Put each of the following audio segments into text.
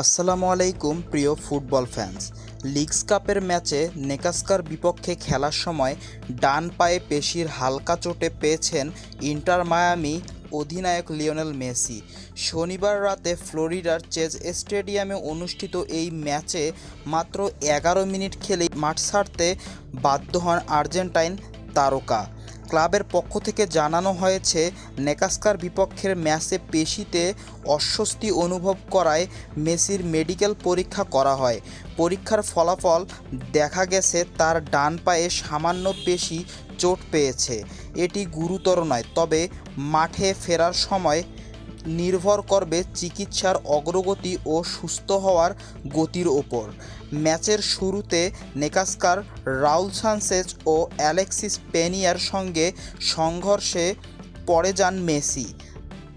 আসসালামু আলাইকুম, প্রিয় ফুটবল ফ্যান্স। লিগস কাপের ম্যাচে নেকাস্কার বিপক্ষে খেলার সময় ডান পায়ে পেশির হালকা চোটে পেয়েছেন ইন্টার মায়ামি অধিনায়ক লিওনেল মেসি। শনিবার রাতে ফ্লোরিডার চেজ স্টেডিয়ামে অনুষ্ঠিত এই ম্যাচে মাত্র এগারো মিনিট খেলেই মাঠ ছাড়তে বাধ্য হন আর্জেন্টাইন তারকা। ক্লাবের পক্ষ থেকে জানানো হয়েছে, নেকাস্কার বিপক্ষের ম্যাচে পেশিতে অস্বস্তি অনুভব করায় মেসির মেডিকেল পরীক্ষা করা হয়। পরীক্ষার ফলাফল দেখা গেছে, তার ডান পায়ে সামান্য পেশি চোট পেয়েছে। এটি গুরুতর নয়, তবে মাঠে ফেরার সময় নির্ভর করবে চিকিৎসার অগ্রগতি ও সুস্থ হওয়ার গতির ওপর। ম্যাচের শুরুতে নেকাস্কার, রাউল সানসেজ ও অ্যালেক্সিস পেনিয়ার সঙ্গে সংঘর্ষে পড়ে যান মেসি।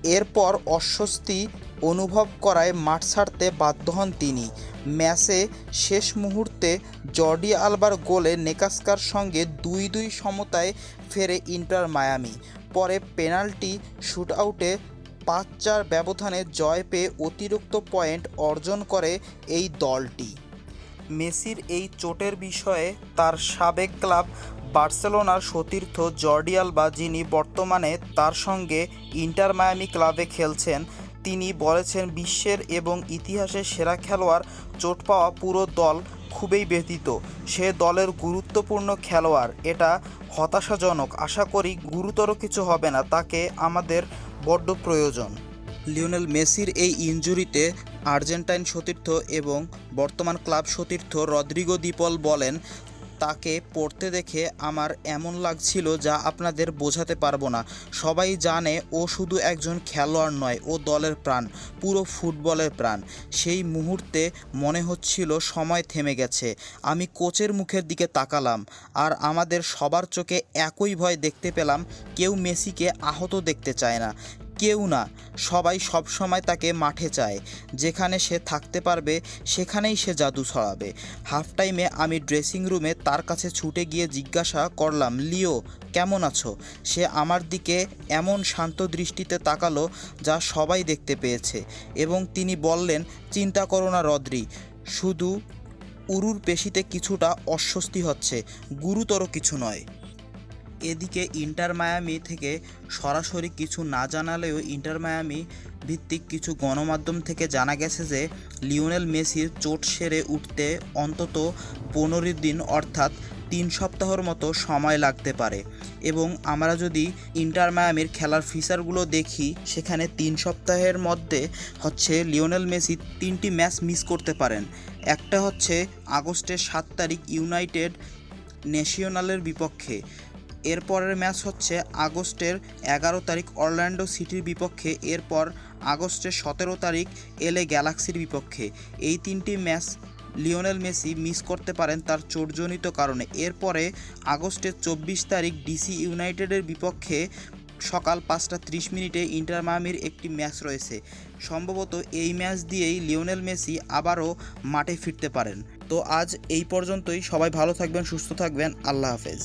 এরপর অস্বস্তি অনুভব করায় মাঠ ছাড়তে বাধ্য হন তিনি। ম্যাচে শেষ মুহূর্তে জর্ডি আলবার গোলে নেকাস্কার সঙ্গে দুই দুই সমতায় ফেরে ইন্টার মায়ামি। পরে পেনাল্টি শুটআউটে পাঁচ চার ব্যবধানে জয় পেয়ে অতিরিক্ত পয়েন্ট অর্জন করে এই দলটি। মেসির এই চোটের বিষয়ে তার সাবেক ক্লাব বার্সেলোনার সতীর্থ জর্ডি আলবা, যিনি বর্তমানে তার সঙ্গে ইন্টার মায়ামি ক্লাবে খেলছেন, তিনি বলেছেন বিশ্বের এবং ইতিহাসের সেরা খেলোয়াড় চোট পাওয়া পুরো দল খুবই ব্যতীত সে দলের গুরুত্বপূর্ণ খেলোয়াড়, এটা হতাশাজনক। আশা করি গুরুতর কিছু হবে না, তাকে আমাদের বড্ড প্রয়োজন। লিওনেল মেসির এই ইঞ্জুরিতে আর্জেন্টাইন সতীর্থ এবং বর্তমান ক্লাব সতীর্থ রদ্রিগো দিপল বলেন তাকে পড়তে দেখে আমার এমন লাগছিল যা আপনাদের বোঝাতে পারব না। সবাই জানে ও শুধু একজন খেলোয়াড় নয়, ও দলের প্রাণ, পুরো ফুটবলের প্রাণ। সেই মুহূর্তে মনে হচ্ছিল সময় থেমে গেছে। আমি কোচের মুখের দিকে তাকালাম আর আমাদের সবার চোখে একই ভয় দেখতে পেলাম, কেউ মেসিকে আহত দেখতে চায় না। কেউ না। সবাই সব সময় তাকে মাঠে চায়। যেখানে সে থাকতে পারবে, সেখানেই সে জাদু ছড়াবে। হাফ টাইমে আমি ড্রেসিং রুমে তার কাছে ছুটে গিয়ে জিজ্ঞাসা করলাম, লিও, কেমন আছো? সে আমার দিকে এমন শান্ত দৃষ্টিতে তাকালো যা সবাই দেখতে পেয়েছে এবং তিনি বললেন, চিন্তা করো না, রদ্রি। শুধু উরুর পেশিতে কিছুটা অস্বস্তি হচ্ছে। গুরুতর কিছু নয়। এদিকে ইন্টার মায়ামি থেকে সরাসরি কিছু না জানালেও ইন্টার মায়ামি ভিত্তিক কিছু গণমাধ্যম থেকে জানা গেছে যে, লিওনেল মেসির চোট সেরে উঠতে অন্তত পনেরো দিন অর্থাৎ তিন সপ্তাহর মতো সময় লাগতে পারে। এবং আমরা যদি ইন্টার মায়ামির খেলার ফিচারগুলো দেখি, সেখানে তিন সপ্তাহের মধ্যে হচ্ছে লিওনেল মেসি তিনটি ম্যাচ মিস করতে পারেন। একটা হচ্ছে আগস্টের সাত তারিখ ইউনাইটেড ন্যাশনালের বিপক্ষে। এরপরের ম্যাচ হচ্ছে আগস্টের এগারো তারিখ অরল্যান্ডো সিটির বিপক্ষে, এরপর আগস্টের সতেরো তারিখ এলে গ্যালাক্সির বিপক্ষে। এই তিনটি ম্যাচ লিওনেল মেসি মিস করতে পারেন তার চোটজনিত কারণে। এরপরে আগস্টের চব্বিশ তারিখ ডিসি ইউনাইটেডের বিপক্ষে সকাল পাঁচটা ত্রিশ মিনিটে ইন্টার মায়ামির একটি ম্যাচ রয়েছে। সম্ভবত এই ম্যাচ দিয়েই লিওনেল মেসি আবারও মাঠে ফিরতে পারেন। তো আজ এই পর্যন্তই। সবাই ভালো থাকবেন, সুস্থ থাকবেন। আল্লাহ হাফেজ।